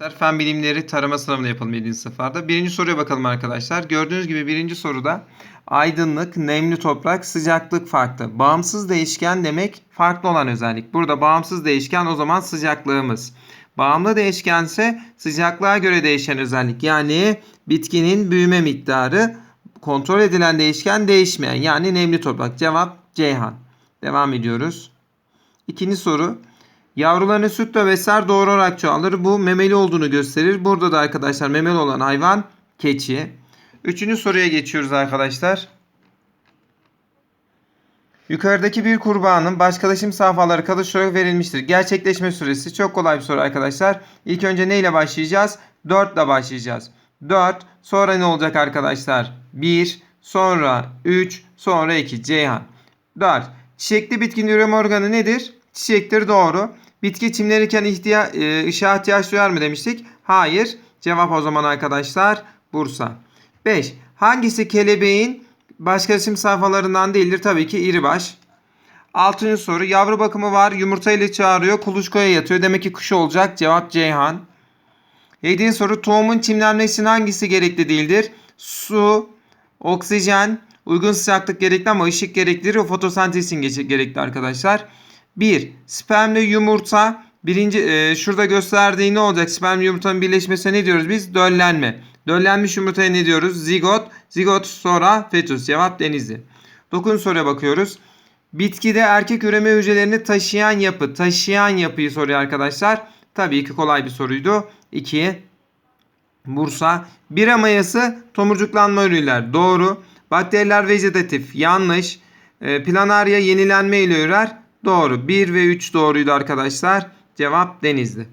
Arkadaşlar fen bilimleri tarama sınavını yapalım 7. sınıflarda. Birinci soruya bakalım arkadaşlar. Gördüğünüz gibi birinci soruda aydınlık, nemli toprak, sıcaklık farklı. Bağımsız değişken demek farklı olan özellik. Burada bağımsız değişken o zaman sıcaklığımız. Bağımlı değişkense sıcaklığa göre değişen özellik. Yani bitkinin büyüme miktarı kontrol edilen değişken değişmeyen. Yani nemli toprak. Cevap Ceyhan. Devam ediyoruz. İkinci soru. Yavrularını sütle besler doğurarak çoğalır. Bu memeli olduğunu gösterir. Burada da arkadaşlar memeli olan hayvan keçi. Üçüncü soruya geçiyoruz arkadaşlar. Yukarıdaki bir kurbağanın başkalaşım safhaları kalış olarak verilmiştir. Gerçekleşme süresi çok kolay bir soru arkadaşlar. İlk önce ne ile başlayacağız? 4 ile başlayacağız. 4 sonra ne olacak arkadaşlar? 1 sonra 3 sonra 2 Ceyhan. 4. Çiçekli bitkinin üreme organı nedir? Çiçektir doğru. Bitki çimlenirken ihtiya e, ışığa ihtiyaç duyar mı demiştik? Hayır. Cevap o zaman arkadaşlar Bursa. 5. Hangisi kelebeğin başkalaşım safhalarından değildir? Tabii ki iribaş. Altıncı soru. Yavru bakımı var. Yumurta ile çağırıyor. Kuluçkaya yatıyor. Demek ki kuş olacak. Cevap Ceyhan. Yedinci soru. Tohumun çimlenmesi hangisi gerekli değildir? Su, oksijen, uygun sıcaklık gerekli ama ışık gereklidir ve fotosentez için geç- gerekli arkadaşlar. 1. Spermle yumurta. Birinci e, şurada gösterdiği ne olacak? Sperm yumurtanın birleşmesine ne diyoruz biz? Döllenme. Döllenmiş yumurtaya ne diyoruz? Zigot. Zigot sonra fetüs. Cevap denizli. 9. soruya bakıyoruz. Bitkide erkek üreme hücrelerini taşıyan yapı. Taşıyan yapıyı soruyor arkadaşlar. Tabii ki kolay bir soruydu. 2. Bursa. Bira mayası tomurcuklanma ürüler. Doğru. Bakteriler vejetatif. Yanlış. E, Planarya yenilenme ile ürer. Doğru. 1 ve 3 doğruydu arkadaşlar. Cevap Denizli.